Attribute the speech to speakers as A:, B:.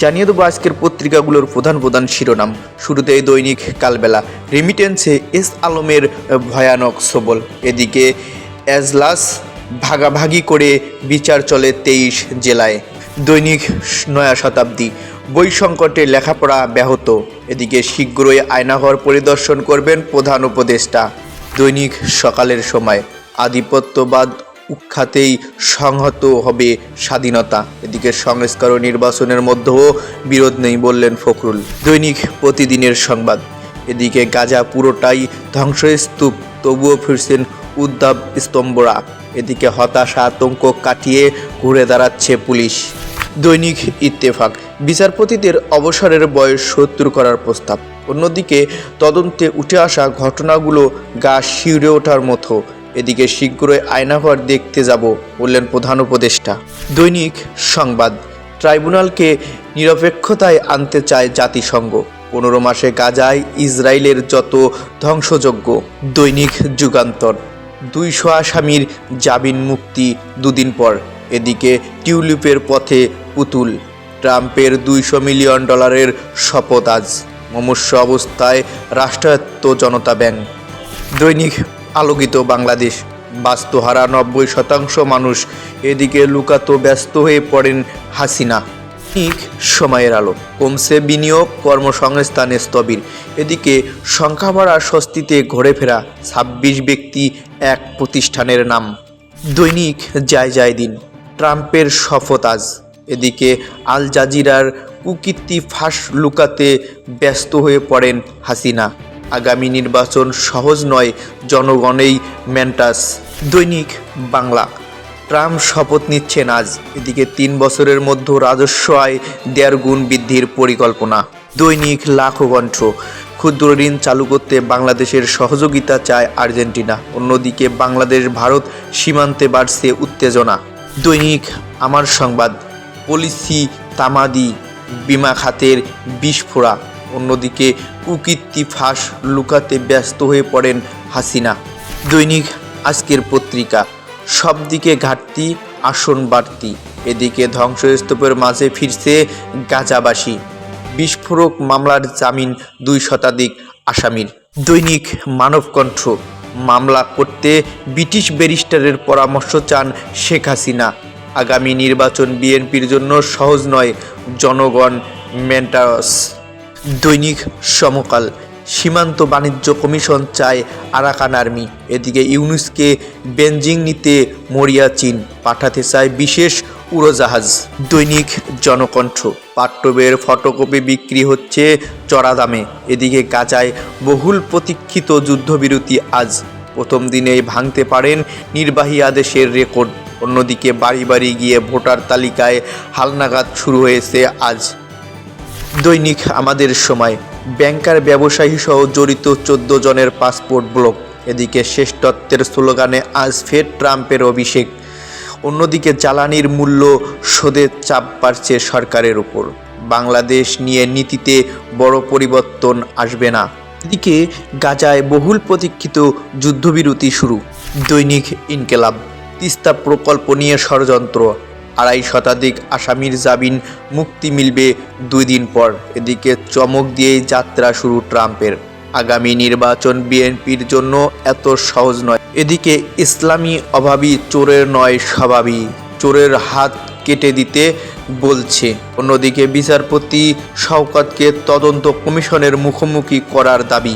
A: জানিয়ে দেবো আজকের পত্রিকাগুলোর প্রধান প্রধান শিরোনাম। শুরুতেই দৈনিক কালবেলা। রেমিটেন্সে এস আলমের ভয়ানক সবল। এদিকে এজলাস ভাগাভাগি করে বিচার চলে তেইশ জেলায়। দৈনিক নয়া শতাব্দী। বই সংকটে লেখাপড়া ব্যাহত। এদিকে শীঘ্রই আয়নাঘর পরিদর্শন করবেন প্রধান উপদেষ্টা। দৈনিক সকালের সময়। আধিপত্যবাদ উৎখাতেই সংহত হবে স্বাধীনতা। এদিকে সংস্কার নির্বাচনের মধ্যেও বিরোধ নেই বললেন ফখরুল। দৈনিক প্রতিদিনের সংবাদ। এদিকে গাজা পুরোটাই ধ্বংসস্তূপ, তবুও ফিরছেন উদ্যাব স্তম্ভরা। এদিকে হতাশা আতঙ্ক কাটিয়ে ঘুরে দাঁড়াচ্ছে পুলিশ। দৈনিক ইত্তেফাক। বিচারপতিদের অবসরের বয়স সত্তর করার প্রস্তাব। অন্যদিকে তদন্তে উঠে আসা ঘটনাগুলো গা শিউরে ওঠার মতো। এদিকে শীঘ্রই আয়নাঘর দেখতে যাব, বললেন প্রধান উপদেষ্টা। দৈনিক সংবাদ, ট্রাইব্যুনালকে নিরপেক্ষতায় আনতে চায় জাতিসংঘ। পনেরো মাসে গাজায় ইসরায়েলের যত ধ্বংসযজ্ঞ, দৈনিক যুগান্তর। দুইশো আসামির জামিন মুক্তি দুদিন পর, এদিকে টিউলিপের পথে পুতুল, ট্রাম্পের দুইশো মিলিয়ন ডলারের শপথ আজ। মমস্য অবস্থায় রাষ্ট্রায়ত্ত জনতা ব্যাংক। দৈনিক আলোকিত বাংলাদেশ। বাস্তুহারা নব্বই শতাংশ মানুষ এদিকে লুকাতো ব্যস্ত হয়ে পড়েন হাসিনা। ঠিক সময়ের আলো। কমছে বিনিয়োগ কর্মসংস্থানে স্থবির। এদিকে সংখ্যা বাড়া স্বস্তিতে ঘুরে ফেরা ছাব্বিশ ব্যক্তি এক প্রতিষ্ঠানের নাম। দৈনিক যায় যায় দিন। ট্রাম্পের শপথ আজ। এদিকে আল জাজিরার কুকীর্তি ফাঁস লুকাতে ব্যস্ত হয়ে পড়েন হাসিনা। আগামী নির্বাচন সহজ নয়, জনগণেই ম্যান্টাস দৈনিক বাংলা। ট্রাম্প শপথ নিচ্ছেন আজ। এদিকে তিন বছরের মধ্যে রাজস্ব আয় দেড় গুণ বৃদ্ধির পরিকল্পনা। দৈনিক লাখো কণ্ঠ। ক্ষুদ্র ঋণ চালু করতে বাংলাদেশের সহযোগিতা চায় আর্জেন্টিনা। অন্যদিকে বাংলাদেশ, ভারত সীমান্তে বাড়ছে উত্তেজনা। দৈনিক আমার সংবাদ। পলিসি, তামাদি, বিমা খাতের বিস্ফোরা। অন্যদিকে কুকীর্তি ফাঁস লুকাতে ব্যস্ত হয়ে পড়েন হাসিনা। দৈনিক আজকের পত্রিকা সব দিকে ঘাটতি, আসন বাড়তি, এদিকে ধ্বংসস্তূপের মাঝে ফিরছে গাজাবাসী। বিস্ফোরক মামলার জামিন দুই শতাধিক আসামির। দৈনিক মানবকণ্ঠ, মামলা করতে ব্রিটিশ ব্যারিস্টারের পরামর্শ চান শেখ হাসিনা। আগামী নির্বাচন বিএনপির জন্য সহজ নয়, জনগণ মেন্টারস। দৈনিক সমকাল। সীমান্ত বাণিজ্য কমিশন চায় আরাকান আর্মি। এদিকে ইউনুসকে বেঞ্জিং নিতে মরিয়া চীন। পাঠাতে চায় বিশেষ উড়োজাহাজ। দৈনিক জনকণ্ঠ। পাট্যবের ফটোকপি বিক্রি হচ্ছে চড়া দামে এদিকে গাজায় বহুল প্রতীক্ষিত যুদ্ধবিরতি আজ। প্রথম দিনেই ভাঙতে পারেন নির্বাহী আদেশের রেকর্ড। অন্যদিকে বাড়ি বাড়ি গিয়ে ভোটার তালিকায় হালনাগাদ শুরু হয়েছে আজ। দৈনিক আমাদের সময়। ব্যাংকার ব্যবসায়ী সহ জড়িত চোদ্দ জনের পাসপোর্ট ব্লক। এদিকে শ্রেষ্ঠত্বের স্লোগানে, আজ ফের ট্রাম্পের অভিষেক। অন্যদিকে জ্বালানির মূল্য শোধের চাপ বাড়ছে সরকারের উপর। বাংলাদেশ নিয়ে নীতিতে বড় পরিবর্তন আসবে না। এদিকে গাজায় বহুল প্রতীক্ষিত যুদ্ধবিরতি শুরু। দৈনিক ইনকেলাব, তিস্তা প্রকল্প নিয়ে ষড়যন্ত্র। আড়াই শতাধিক আসামির জামিন মুক্তি মিলবে দুই দিন পর। এদিকে চমক দিয়েই যাত্রা শুরু ট্রাম্পের। আগামী নির্বাচন বিএনপির জন্য এত সহজ নয়। এদিকে ইসলামী অভাবী চোরের নয় স্বভাবী চোরের হাত কেটে দিতে বলছে। অন্যদিকে বিচারপতি শওকতকে তদন্ত কমিশনের মুখোমুখি করার দাবি।